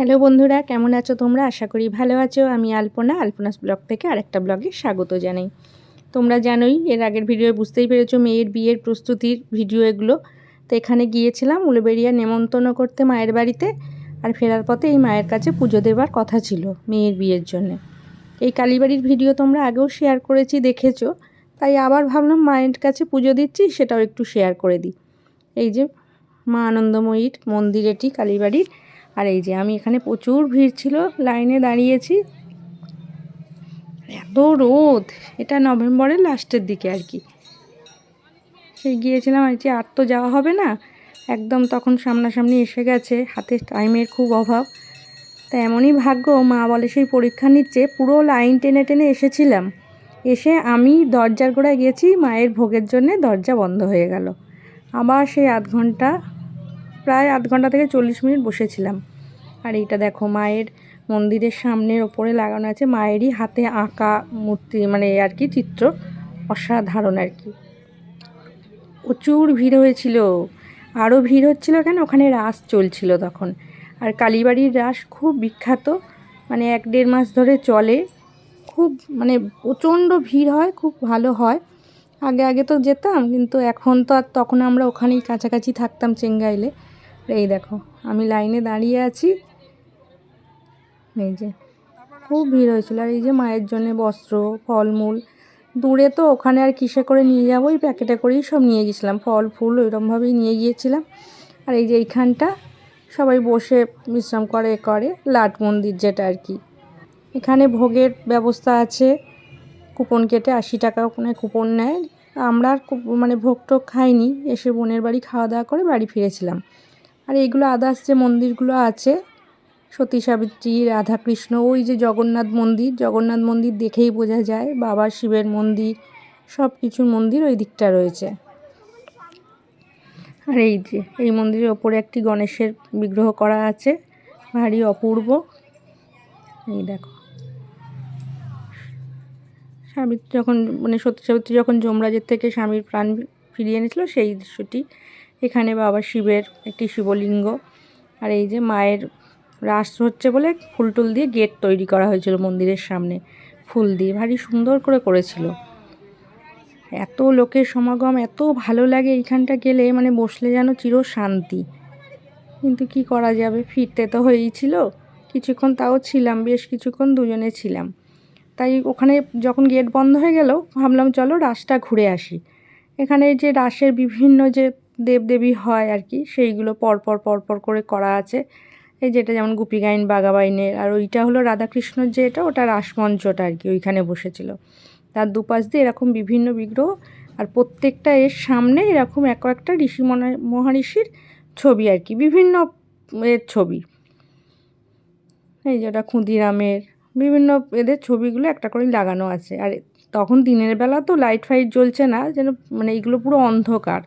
Hello বন্ধুরা, কেমন আছো তোমরা? আশা করি ভালো আছো। আমি আলপনা, আলপনাস ব্লগ থেকে আরেকটা ব্লগে স্বাগত জানাই। তোমরা জানোই, এর আগের ভিডিও বুঝতেই পেরেছ মেয়ের বিয়ের প্রস্তুতির ভিডিও এগুলো। তো এখানে গিয়েছিলাম উলুবেড়িয়া নেমন্তন্ন করতে মায়ের বাড়িতে আর ফেরার পথে এই মায়ের কাছে পুজো দেবার কথা ছিল মেয়ের বিয়ের জন্য। এই কালীবাড়ির ভিডিও তোমরা আগেও শেয়ার করেছি, দেখেছ। তাই আবার ভাবলাম মায়ের কাছে পুজো দিচ্ছি, সেটাও একটু শেয়ার করে দিই। এই যে মা আনন্দময়ীর মন্দির এটি কালীবাড়ির। আর এই যে আমি এখানে প্রচুর ভিড় ছিল, লাইনে দাঁড়িয়েছি। এত রোদ, এটা নভেম্বরের লাস্টের দিকে আর কি। সেই গিয়েছিলাম আর যে আর তো যাওয়া হবে না। একদম তখন সামনাসামনি এসে গেছে, হাতে টাইমের খুব অভাব। তা এমনই ভাগ্য, মা বলে সেই পরীক্ষা নিচ্ছে, পুরো লাইন টেনে টেনে এসেছিলাম। এসে আমি দরজার গোড়ায় গেছি মায়ের ভোগের জন্যে দরজা বন্ধ হয়ে গেল। আবার সেই আধ ঘণ্টা প্রায় আধ ঘণ্টা থেকে চল্লিশ মিনিট বসেছিলাম। আর এইটা দেখো, মায়ের মন্দিরের সামনের ওপরে লাগানো আছে, মায়েরই হাতে আঁকা মূর্তি মানে আর কি চিত্র, অসাধারণ আর কি। প্রচুর ভিড় হয়েছিল। আরও ভিড় হচ্ছিল কেন? ওখানে রাস চলছিল তখন। আর কালীবাড়ির রাস খুব বিখ্যাত মানে এক দেড় মাস ধরে চলে। খুব মানে প্রচণ্ড ভিড় হয়, খুব ভালো হয়। আগে আগে তো যেতাম, কিন্তু এখন তো আর তখন আমরা ওখানেই কাছাকাছি থাকতাম চেঙ্গাইলে। এই দেখো, আমি লাইনে দাঁড়িয়ে আছি। এই যে, খুব ভিড় হয়েছিল। আর এই যে মায়ের জন্য বস্ত্র, ফলমূল, দূরে তো ওখানে আর কিসে করে নিয়ে যাব, ওই প্যাকেটে করেই সব নিয়ে গেছিলাম। ফল, ফুল, ওইরকমভাবেই নিয়ে গিয়েছিলাম। আর এই যে এইখানটা সবাই বসে বিশ্রাম করে করে লাট মন্দির যেটা আর কি। এখানে ভোগের ব্যবস্থা আছে। কুপন কেটে আশি টাকা ওখানে কুপন নেয়। আমরা আর মানে ভোগ টোগ খাইনি। এসে বোনের বাড়ি খাওয়া দাওয়া করে বাড়ি ফিরেছিলাম। আর এইগুলো আদার্স যে মন্দিরগুলো আছে, সতী সাবিত্রী, রাধাকৃষ্ণ, ওই যে জগন্নাথ মন্দির জগন্নাথ মন্দির দেখেই বোঝা যায়, বাবা শিবের মন্দির সব কিছুর মন্দির ওই দিকটা রয়েছে। আর এই যে, এই মন্দিরের ওপরে একটি গণেশের বিগ্রহ করা আছে, ভারী অপূর্ব। এই দেখো। স্বামীর যখন মানে সত্যি সাবিত্রী যখন যমরাজের থেকে স্বামীর প্রাণ ফিরিয়ে এনেছিল, সেই দৃশ্যটি এখানে বাবা শিবের একটি শিবলিঙ্গ। আর এই যে মায়ের রাস হচ্ছে বলে ফুল টুল দিয়ে গেট তৈরি করা হয়েছিল মন্দিরের সামনে। ফুল দিয়ে ভারী সুন্দর করে করেছিল। এত লোকের সমাগম, এত ভালো লাগে এইখানটা গেলে মানে বসলে যেন চির শান্তি। কিন্তু কি করা যাবে? ফিরতে তো হয়েই ছিল। কিছুক্ষণ তাও ছিলাম, বেশ কিছুক্ষণ দুজনে ছিলাম। তাই ওখানে যখন গেট বন্ধ হয়ে গেল, ভাবলাম চলো রাসটা ঘুরে আসি। এখানে যে রাসের বিভিন্ন যে দেবদেবী হয় আর কি, সেইগুলো পরপর পরপর করে করা আছে। এই যেটা যেমন গুপি গাইন বাগাবাইনের আর ওইটা হলো রাধাকৃষ্ণর যে এটা, ওটা রাসমঞ্চটা আর কি, ওইখানে বসেছিল। তার দুপাশ দিয়ে এরকম বিভিন্ন বিগ্রহ, আর প্রত্যেকটা এর সামনে এরকম এক একটা ঋষি মহারিষির ছবি আর কি, বিভিন্ন এর ছবি। এই যেটা ক্ষুদিরামের, বিভিন্ন এদের ছবিগুলো একটা করেই লাগানো আছে। আর তখন দিনের বেলা তো লাইট ফাইট জ্বলছে না, যেন মানে এইগুলো পুরো অন্ধকার।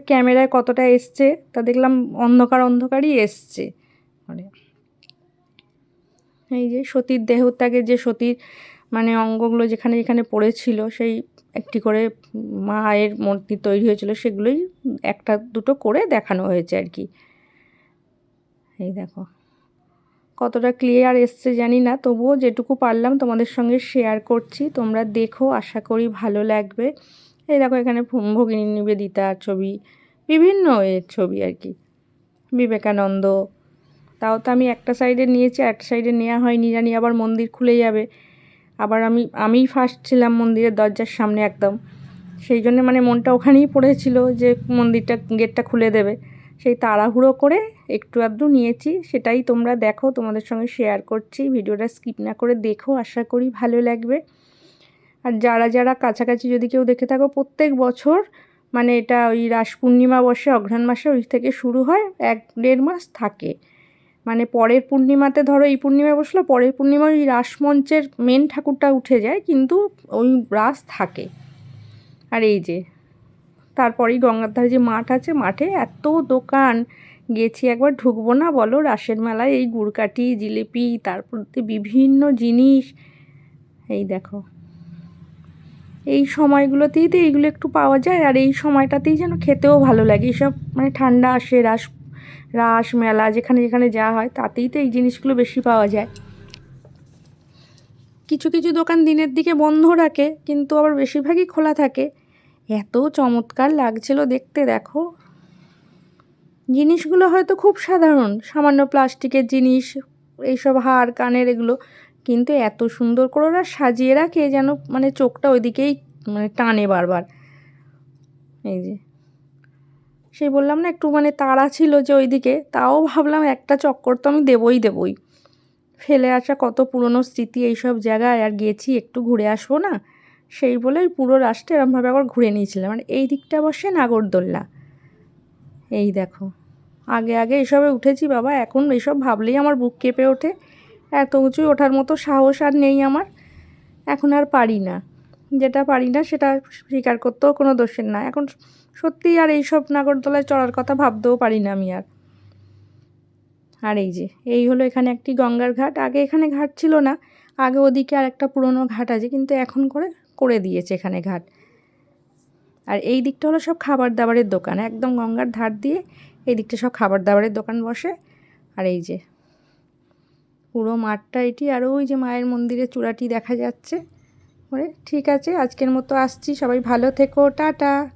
ক্যামেরায় কতটা এসছে তা দেখলাম অন্ধকার অন্ধকারই এসছে। মানে এই যে সতীর দেহত্যাগে যে সতীর মানে অঙ্গগুলো যেখানে যেখানে পড়েছিল, সেই একটি করে মায়ের মূর্তি তৈরি হয়েছিল, সেগুলোই একটা দুটো করে দেখানো হয়েছে আর কি। এই দেখো, কতটা ক্লিয়ার এসছে জানি না, তবুও যেটুকু পারলাম তোমাদের সঙ্গে শেয়ার করছি। তোমরা দেখো, আশা করি ভালো লাগবে। এই দেখো এখানে ভগিনী নিবেদিতার ছবি, বিভিন্ন এর ছবি আর কি। বিবেকানন্দ, তাও তো আমি একটা সাইডে নিয়েছি একটা সাইডে নেওয়া হয়নি, জানি আবার মন্দির খুলে যাবে। আবার আমি, আমিই ফার্স্ট ছিলাম মন্দিরের দরজার সামনে একদম। সেই জন্য মানে মনটা ওখানেই পড়েছিল যে মন্দিরটা, গেটটা খুলে দেবে। সেই তাড়াহুড়ো করে একটু আধটু নিয়েছি, সেটাই তোমরা দেখো, তোমাদের সঙ্গে শেয়ার করছি। ভিডিওটা স্কিপ না করে দেখো, আশা করি ভালো লাগবে। আর যারা যারা কাছাকাছি যদি কেউ দেখে থাকো, প্রত্যেক বছর মানে এটা ওই রাস পূর্ণিমা বসে অঘ্রাণ মাসে ওই থেকে শুরু হয়, এক দেড় মাস থাকে। মানে পরের পূর্ণিমাতে ধরো এই পূর্ণিমা বসল, পরের পূর্ণিমা ওই রাসমঞ্চের মেন ঠাকুরটা উঠে যায়, কিন্তু ওই রাস থাকে। আর এই যে, তারপরেই গঙ্গার যে মাঠ আছে, মাঠে এত দোকান, গেছি একবার, ঢুকবো না বলো, রাসের মেলায় এই গুড়কাঠি, জিলিপি, তারপর বিভিন্ন জিনিস। এই দেখো। এই সময়গুলোতেই তো এইগুলো একটু পাওয়া যায়, আর এই সময়টাতেই যেন খেতেও ভালো লাগে। এইসব মানে ঠান্ডা আসে, রাস রাস মেলা যেখানে যেখানে যাওয়া হয়, তাতেই তো এই জিনিসগুলো বেশি পাওয়া যায়। কিছু কিছু দোকান দিনের দিকে বন্ধ রাখে, কিন্তু আবার বেশিরভাগই খোলা থাকে। এত চমৎকার লাগছিল দেখতে, দেখো। জিনিসগুলো হয়তো খুব সাধারণ, সামান্য প্লাস্টিকের জিনিস, এইসব হার, কানের, এগুলো কিন্তু এত সুন্দর করে ওরা সাজিয়ে রাখে যেন মানে চোখটা ওইদিকেই মানে টানে বারবার। এই যে। সেই বললাম না, একটু মানে তাড়া ছিল যে ওইদিকে, তাও ভাবলাম একটা চক্কর তো আমি দেবই দেবই। ফেলে আসা কত পুরনো স্মৃতি এইসব জায়গায়, আর গেছি একটু ঘুরে আসব না? সেই বলেই পুরো রাস্তা এরমভাবে আবার ঘুরে নিয়েছিলাম। মানে এই দিকটা বসে নাগরদোল্লা। এই দেখো। আগে আগে এসবে উঠেছি বাবা, এখন এসব ভাবলেই আমার বুক কেঁপে ওঠে। এত উঁচুই ওঠার মতো সাহস আর নেই আমার। এখন আর পারি না। যেটা পারি না সেটা স্বীকার করতেও কোনো দোষের না। এখন সত্যিই আর এইসব নাগরদোলায় চড়ার কথা ভাবতেও পারি না আমি আর। আর এই যে, এই হলো এখানে একটি গঙ্গার ঘাট। আগে এখানে ঘাট ছিল না। আগে ওদিকে আর একটা পুরনো ঘাট আছে, কিন্তু এখন করে করে দিয়েছে এখানে ঘাট। আর এই দিকটা হলো সব খাবার দাবারের দোকান। একদম গঙ্গার ধার দিয়ে এই দিকটা সব খাবার দাবারের দোকান বসে। আর এই যে পুরো মাঠটা এটি, আর ওই যে মায়ের মন্দিরের চূড়াটি দেখা যাচ্ছে। করে ঠিক আছে, আজকের মতো আসছি, সবাই ভালো থেকো, টাটা।